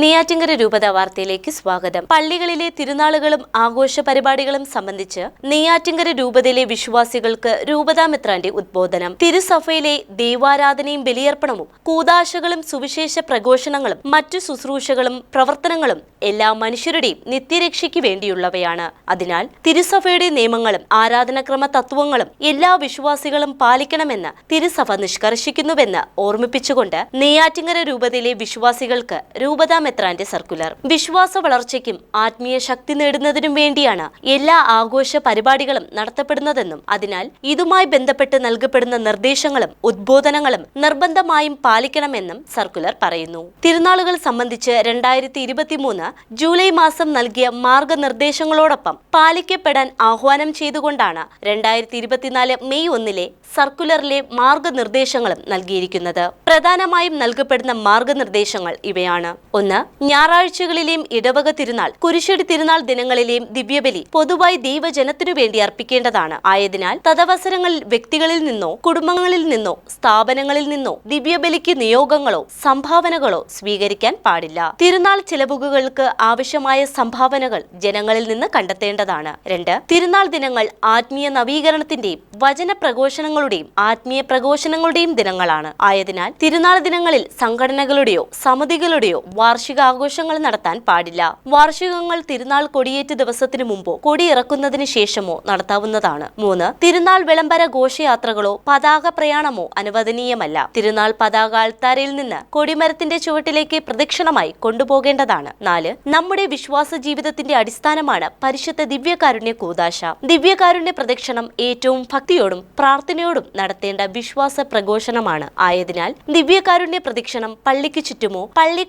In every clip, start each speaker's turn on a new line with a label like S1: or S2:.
S1: നെയ്യാറ്റിങ്കര രൂപത വാർത്തയിലേക്ക് സ്വാഗതം. പള്ളികളിലെ തിരുനാളുകളും ആഘോഷ പരിപാടികളും സംബന്ധിച്ച് നെയ്യാറ്റിങ്കര രൂപതയിലെ വിശ്വാസികൾക്ക് രൂപതാ മെത്രാന്റെ ഉദ്ബോധനം. തിരുസഭയിലെ ദൈവാരാധനയും ബലിയർപ്പണവും കൂതാശകളും സുവിശേഷ പ്രഘോഷണങ്ങളും മറ്റു ശുശ്രൂഷകളും പ്രവർത്തനങ്ങളും എല്ലാ മനുഷ്യരുടെയും നിത്യരക്ഷയ്ക്ക് വേണ്ടിയുള്ളവയാണ്. അതിനാൽ തിരുസഭയുടെ നിയമങ്ങളും ആരാധനക്രമ തത്വങ്ങളും എല്ലാ വിശ്വാസികളും പാലിക്കണമെന്ന് തിരുസഭ നിഷ്കർഷിക്കുന്നുവെന്ന് ഓർമ്മിപ്പിച്ചുകൊണ്ട് നെയ്യാറ്റിങ്കര രൂപതയിലെ വിശ്വാസികൾക്ക് രൂപതാ മെത്രാന്റെ സർക്കുലർ? വിശ്വാസ വളർച്ചയ്ക്കും ആത്മീയ ശക്തി നേടുന്നതിനും വേണ്ടിയാണ് എല്ലാ ആഘോഷ പരിപാടികളും നടത്തപ്പെടുന്നതെന്നും അതിനാൽ ഇതുമായി ബന്ധപ്പെട്ട് നൽകപ്പെടുന്ന നിർദ്ദേശങ്ങളും ഉദ്ബോധനങ്ങളും നിർബന്ധമായും പാലിക്കണമെന്നും സർക്കുലർ പറയുന്നു. തിരുനാളുകൾ സംബന്ധിച്ച് രണ്ടായിരത്തി ഇരുപത്തിമൂന്ന് ജൂലൈ മാസം നൽകിയ മാർഗനിർദ്ദേശങ്ങളോടൊപ്പം പാലിക്കപ്പെടാൻ ആഹ്വാനം ചെയ്തുകൊണ്ടാണ് രണ്ടായിരത്തി ഇരുപത്തിനാല് മെയ് ഒന്നിലെ സർക്കുലറിലെ മാർഗനിർദ്ദേശങ്ങളും നൽകിയിരിക്കുന്നത്. പ്രധാനമായും നൽകപ്പെടുന്ന മാർഗനിർദ്ദേശങ്ങൾ ഇവയാണ്. ഒന്ന് ഞായറാഴ്ചകളിലെയും ഇടവക തിരുനാൾ കുരിശടി തിരുനാൾ ദിനങ്ങളിലെയും ദിവ്യബലി പൊതുവായി ദൈവജനത്തിനു വേണ്ടി അർപ്പിക്കേണ്ടതാണ്. ആയതിനാൽ തദവസരങ്ങളിൽ വ്യക്തികളിൽ നിന്നോ കുടുംബങ്ങളിൽ നിന്നോ സ്ഥാപനങ്ങളിൽ നിന്നോ ദിവ്യബലിക്ക് നിയോഗങ്ങളോ സംഭാവനകളോ സ്വീകരിക്കാൻ പാടില്ല. തിരുനാൾ ചിലവുകൾക്ക് ആവശ്യമായ സംഭാവനകൾ ജനങ്ങളിൽ നിന്ന് കണ്ടെത്തേണ്ടതാണ്. രണ്ട് തിരുനാൾ ദിനങ്ങൾ ആത്മീയ നവീകരണത്തിന്റെയും വചന പ്രഘോഷണങ്ങളുടെയും ആത്മീയ പ്രഘോഷണങ്ങളുടെയും ദിനങ്ങളാണ്. ആയതിനാൽ തിരുനാൾ ദിനങ്ങളിൽ സംഘടനകളുടെയോ സമിതികളുടെയോ വാർഷിക ആഘോഷങ്ങൾ നടത്താൻ പാടില്ല. വാർഷികങ്ങൾ തിരുനാൾ കൊടിയേറ്റ് ദിവസത്തിനു മുമ്പോ കൊടി ഇറക്കുന്നതിന് ശേഷമോ നടത്താവുന്നതാണ്. മൂന്ന് തിരുനാൾ വിളംബര ഘോഷയാത്രകളോ പതാക പ്രയാണമോ അനുവദനീയമല്ല. തിരുനാൾ പതാക ആൾത്താരയിൽ നിന്ന് കൊടിമരത്തിന്റെ ചുവട്ടിലേക്ക് പ്രദക്ഷിണമായി കൊണ്ടുപോകേണ്ടതാണ്. നാല് നമ്മുടെ വിശ്വാസ ജീവിതത്തിന്റെ അടിസ്ഥാനമാണ് പരിശുദ്ധ ദിവ്യകാരുണ്യ കൂതാശ ദിവ്യകാരുണ്യ പ്രദക്ഷിണം ഏറ്റവും ഭക്തിയോടും പ്രാർത്ഥനയോടും നടത്തേണ്ട വിശ്വാസ പ്രഘോഷണമാണ്. ആയതിനാൽ ദിവ്യകാരുണ്യ പ്രദക്ഷിണം പള്ളിക്ക് ചുറ്റുമോ പള്ളി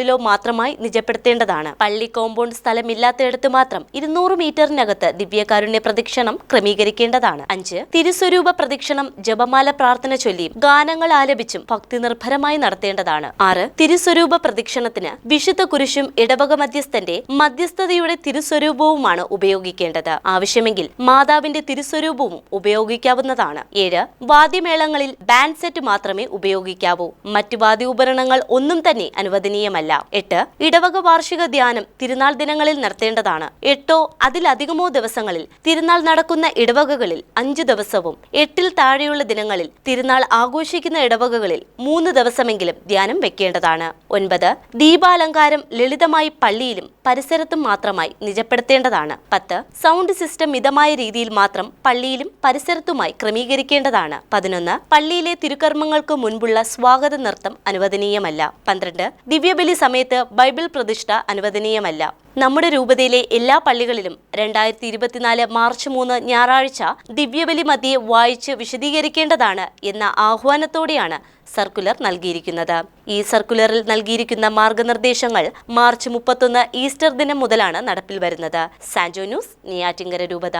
S1: കോമ്പൗണ്ടിനുള്ളിലോ മാത്രമായി നിജപ്പെടുത്തേണ്ടതാണ്. പള്ളി കോമ്പൗണ്ട് സ്ഥലമില്ലാത്തയിടത്ത് മാത്രം ഇരുന്നൂറ് മീറ്ററിനകത്ത് ദിവ്യകാരുണ്യ പ്രദക്ഷിണം ക്രമീകരിക്കേണ്ടതാണ്. അഞ്ച് തിരുസ്വരൂപ പ്രദക്ഷിണം ജപമാല പ്രാർത്ഥന ചൊല്ലിയും ഗാനങ്ങൾ ആലപിച്ചും ഭക്തി നിർഭരമായി നടത്തേണ്ടതാണ്. ആറ് തിരുസ്വരൂപ പ്രദക്ഷിണത്തിന് വിശുദ്ധ കുരിശും ഇടവക മധ്യസ്ഥന്റെ മധ്യസ്ഥതയുടെ തിരുസ്വരൂപവുമാണ് ഉപയോഗിക്കേണ്ടത്. ആവശ്യമെങ്കിൽ മാതാവിന്റെ തിരുസ്വരൂപവും ഉപയോഗിക്കാവുന്നതാണ്. ഏഴ് വാദ്യമേളങ്ങളിൽ ബാൻഡ് സെറ്റ് മാത്രമേ ഉപയോഗിക്കാവൂ. മറ്റു വാദ്യോപകരണങ്ങൾ ഒന്നും തന്നെ അനുവദനീയമല്ല. എട്ട്. ഇടവക വാർഷിക ധ്യാനം തിരുനാൾ ദിനങ്ങളിൽ നടത്തേണ്ടതാണ് എട്ടോ അതിലധികമോ ദിവസങ്ങളിൽ തിരുനാൾ നടക്കുന്ന ഇടവകകളിൽ അഞ്ചു ദിവസവും എട്ടിൽ താഴെയുള്ള ദിനങ്ങളിൽ തിരുനാൾ ആഘോഷിക്കുന്ന ഇടവകകളിൽ മൂന്ന് ദിവസമെങ്കിലും ധ്യാനം വെക്കേണ്ടതാണ്. ഒൻപത് ദീപാലങ്കാരം ലളിതമായി പള്ളിയിലും പരിസരത്തും മാത്രമായി നിജപ്പെടുത്തേണ്ടതാണ്. പത്ത് സൗണ്ട് സിസ്റ്റം മിതമായ രീതിയിൽ മാത്രം പള്ളിയിലും പരിസരത്തുമായി ക്രമീകരിക്കേണ്ടതാണ്. പതിനൊന്ന് പള്ളിയിലെ തിരുക്കർമ്മങ്ങൾക്ക് മുൻപുള്ള സ്വാഗത നൃത്തം അനുവദനീയമല്ല. പന്ത്രണ്ട് ദിവ്യബലി സമയത്ത് ബൈബിൾ പ്രതിഷ്ഠ അനുവദനീയമല്ല. നമ്മുടെ രൂപതയിലെ എല്ലാ പള്ളികളിലും രണ്ടായിരത്തി ഇരുപത്തിനാല് മാർച്ച് മൂന്ന് ഞായറാഴ്ച ദിവ്യബലി മതിയെ വായിച്ച് വിശദീകരിക്കേണ്ടതാണ് എന്ന ആഹ്വാനത്തോടെയാണ് സർക്കുലർ നൽകിയിരിക്കുന്നത്. ഈ സർക്കുലറിൽ നൽകിയിരിക്കുന്ന മാർഗനിർദ്ദേശങ്ങൾ മാർച്ച് മുപ്പത്തൊന്ന് ഈസ്റ്റർ ദിനം മുതലാണ് നടപ്പിൽ വരുന്നത്. സാൻജോ ന്യൂസ് നെയ്യാറ്റിങ്കര രൂപത.